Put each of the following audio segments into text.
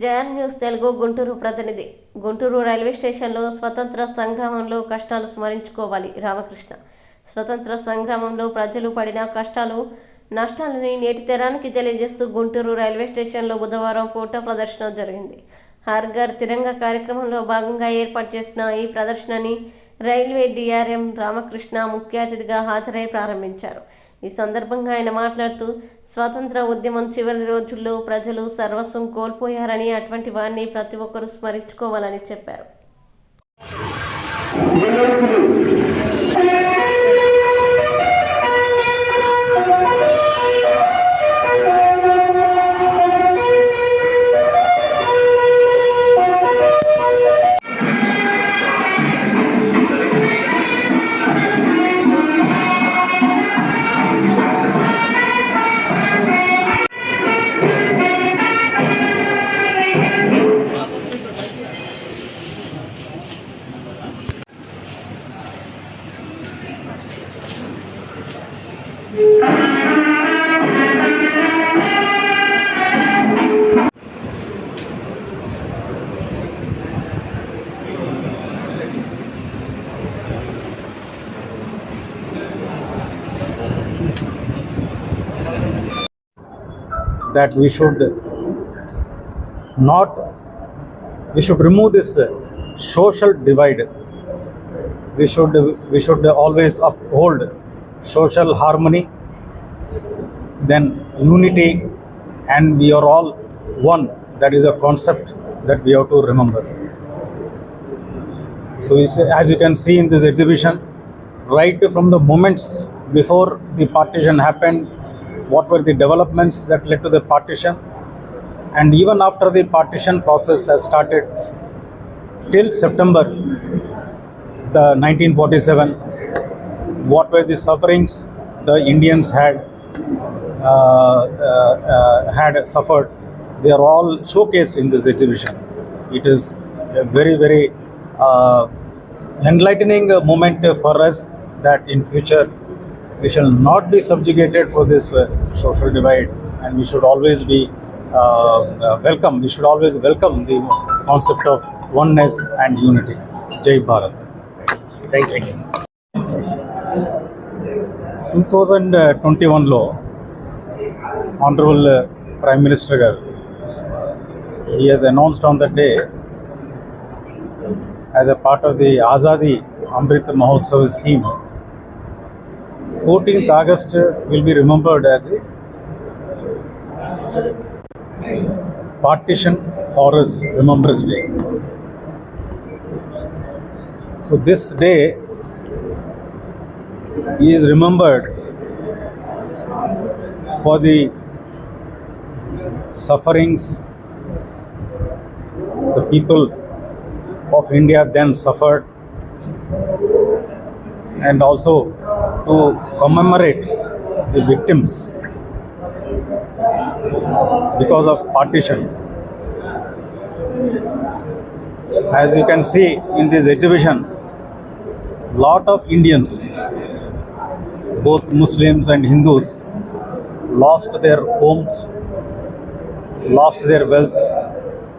Jayan news Telugu Guntur ప్రతినిధి. Guntur railway స్టేషన్లో స్వతంత్ర సంగ్రామంలో కష్టాలు స్మరించుకోవాలి రామకృష్ణ. స్వతంత్ర సంగ్రామంలో ప్రజలు పడిన కష్టాలు నష్టాలని నేటి తరానికి తెలియజేస్తూ గుంటూరు రైల్వే స్టేషన్లో బుధవారం ఫోటో ప్రదర్శన జరిగింది. హర్ తిరంగ తిరంగా కార్యక్రమంలో భాగంగా ఏర్పాటు చేసిన ఈ ప్రదర్శనని రైల్వే డిఆర్ఎం రామకృష్ణ ముఖ్య అతిథిగా హాజరై ప్రారంభించారు. ఈ సందర్భంగా ఆయన మాట్లాడుతూ స్వాతంత్ర ఉద్యమం చివరి రోజుల్లో ప్రజలు సర్వస్వం కోల్పోయారని అటువంటి వారిని ప్రతి ఒక్కరూ స్మరించుకోవాలని చెప్పారు. That we should not we should remove this social divide. We should we should always uphold social harmony then unity and we are all one. That is a concept that we have to remember. So as you can see in this exhibition right from the moments before the partition happened what were the developments that led to the partition? And even after the partition process has started till september the 1947 what were the sufferings the Indians had uh, uh, uh, had suffered. They are all showcased in this exhibition. It is a very very enlightening moment for us that in future we shall not be subjugated for this uh, social divide and we should always be uh, uh, welcome we should always welcome the concept of oneness and unity jai bharat thank you you 2021 లో honorable uh, prime minister garu he has announced on that day as a part of the azadi amrit mahotsav scheme. 14th august will be remembered as a partition horrors remembrance day. So this day he is remembered for the sufferings the people of India then suffered and also to commemorate the victims because of partition. As you can see in this exhibition, lot of Indians, both Muslims and Hindus, lost their homes, lost their wealth,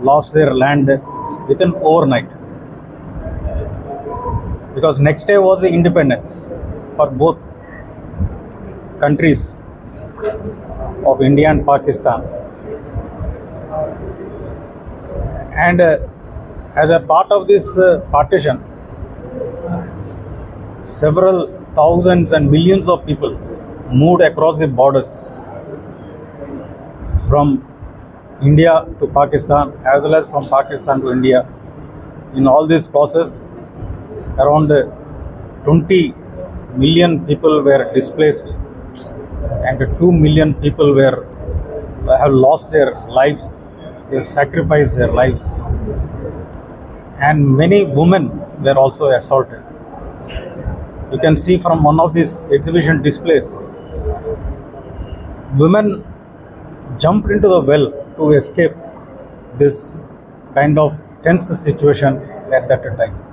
lost their land within overnight. Because next day was the independence for both countries of India and Pakistan. And uh, as a part of this uh, partition, several thousands and millions of people moved across the borders from India to Pakistan as well as from Pakistan to India. In all this process, around uh, 20 million people were displaced and 2 million people were have lost their lives, they have sacrificed their lives, and many women were also assaulted. You can see from one of these exhibition displays, women jumped into the well to escape this kind of tense situation at that time.